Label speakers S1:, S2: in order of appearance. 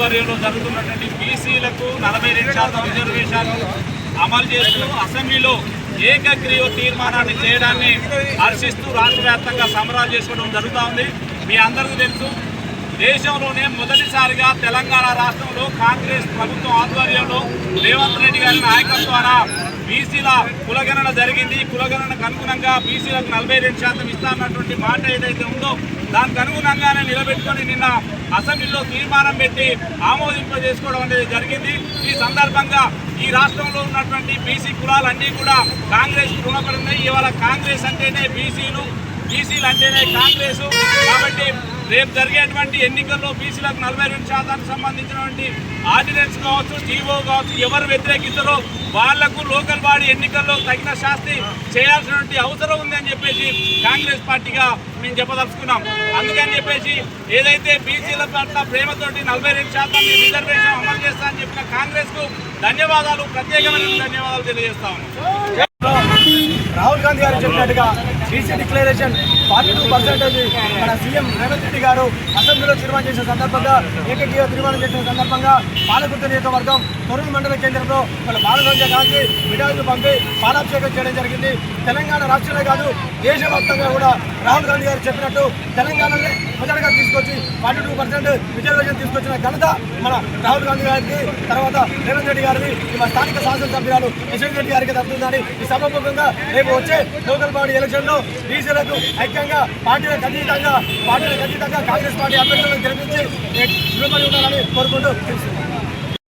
S1: ఆధ్వర్యంలో జరుగుతున్నటువంటి బీసీలకు నలభై రెండు శాతం రిజర్వేషన్ అమలు చేస్తూ అసెంబ్లీలో ఏకగ్రీవ తీర్మానాన్ని చేయడాన్ని హర్షిస్తూ రాష్ట్ర వ్యాప్తంగా చేసుకోవడం జరుగుతూ ఉంది. మీ అందరికీ తెలుసు దేశంలోనే మొదటిసారిగా తెలంగాణ రాష్ట్రంలో కాంగ్రెస్ ప్రభుత్వం ఆధ్వర్యంలో రేవంత్ రెడ్డి గారి నాయకత్వాన బీసీల కులగణన జరిగింది. కులగణనకు అనుగుణంగా బీసీలకు నలభై రెండు శాతం ఇస్తానన్నటువంటి మాట ఏదైతే ఉందో దానికి అనుగుణంగానే నిలబెట్టుకొని నిన్న అసెంబ్లీలో తీర్మానం పెట్టి ఆమోదింపజేసుకోవడం అనేది జరిగింది. ఈ సందర్భంగా ఈ రాష్ట్రంలో ఉన్నటువంటి బీసీ కులాలన్నీ కూడా కాంగ్రెస్ రుణపడి ఉన్నాయి. ఇవాళ కాంగ్రెస్ అంటేనే బీసీలు బీసీలు అంటేనే కాంగ్రెస్. కాబట్టి రేపు జరిగేటువంటి ఎన్నికల్లో బీసీలకు నలభై రెండు శాతానికి సంబంధించినటువంటి ఆర్డినెన్స్ కావచ్చు జీవో కావచ్చు ఎవరు వ్యతిరేకిస్తారో వాళ్ళకు లోకల్ బాడీ ఎన్నికల్లో తగిన శాస్తి చేయాల్సినటువంటి అవసరం ఉందని చెప్పేసి కాంగ్రెస్ పార్టీగా మేము చెప్పదలుచుకున్నాం. అందుకని చెప్పేసి ఏదైతే బీసీల పట్ల ప్రేమతోటి నలభై రెండు శాతాన్ని రిజర్వేషన్ అమలు చేస్తా అని చెప్పిన కాంగ్రెస్కు ధన్యవాదాలు ప్రత్యేకమైన ధన్యవాదాలు తెలియజేస్తా ఉన్నాం.
S2: రాహుల్ గాంధీ గారు చెప్పినట్టుగా BC declaration forty two percentage మన సీఎం రేవంత్ రెడ్డి గారు అసెంబ్లీలో తీర్మానం చేసిన సందర్భంగా ఏకగ్రీవ తీర్మానం చేసిన సందర్భంగా పాలకుర్తి నియోజకవర్గం తొరుగు మండల కేంద్రంలో మన బాలగంజ కాల్చి మిఠాయిలు పంపి పాలాభిషేకం చేయడం జరిగింది. తెలంగాణ రాష్ట్రంలో కాదు దేశవ్యాప్తంగా కూడా రాహుల్ గాంధీ గారు చెప్పినట్టు తెలంగాణనే మొదటగా తీసుకొచ్చి ఫార్టీ టూ పర్సెంట్ రిజర్వేషన్ తీసుకొచ్చిన ఘనత మన రాహుల్ గాంధీ గారికి తర్వాత రేవంత్ రెడ్డి గారిని మన స్థానిక శాసనసభ్యురాలు యశ్వంత్ రెడ్డి గారికి దక్కుతుందని ఈ సందర్భంగా రేపు వచ్చే లోకల్ బాడీ ఎలక్షన్లో బీసీలకు ఐక్యంగా పార్టీలకు అతీతంగా పార్టీలకు అతీతంగా కాంగ్రెస్ పార్టీ అభ్యర్థులను గెలిపించి నిలబడి ఉండాలని కోరుకుంటూ తెలుసు